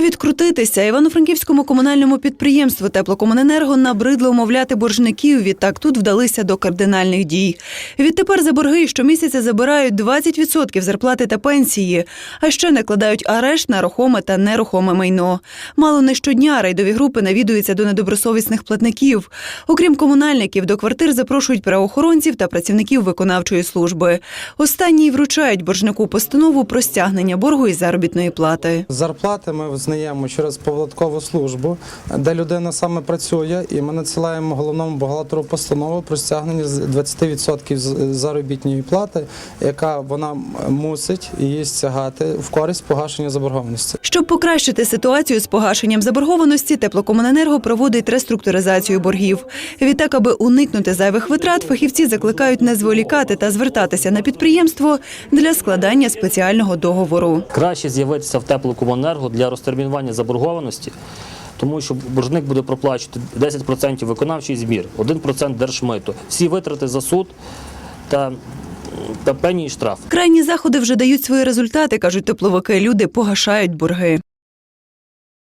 Відкрутитися івано-франківському комунальному підприємству Теплокомуненерго набридло умовляти боржників. Відтак тут вдалися до кардинальних дій. Відтепер за борги щомісяця забирають 20% зарплати та пенсії, а ще накладають арешт на рухоме та нерухоме майно. Мало не щодня рейдові групи навідуються до недобросовісних платників. Окрім комунальників, до квартир запрошують правоохоронців та працівників виконавчої служби. Останні вручають боржнику постанову про стягнення боргу із заробітної плати. Зарплати ми визнаємо через податкову службу, де людина саме працює, і ми надсилаємо головному бухгалтеру постанову про стягнення з 20% з заробітної плати, яка вона мусить її стягати в користь погашення заборгованості. Щоб покращити ситуацію з погашенням заборгованості, теплокомуненерго проводить реструктуризацію боргів. Відтак, аби уникнути зайвих витрат, фахівці закликають не зволікати та звертатися на підприємство для складання спеціального договору. Краще з'явитися в теплокомуненерго для розтермінування заборгованості, тому що боржник буде проплачувати 10% виконавчий збір, 1% держмиту, всі витрати за суд та, та пені і штраф. Крайні заходи вже дають свої результати, кажуть тепловики. Люди погашають борги.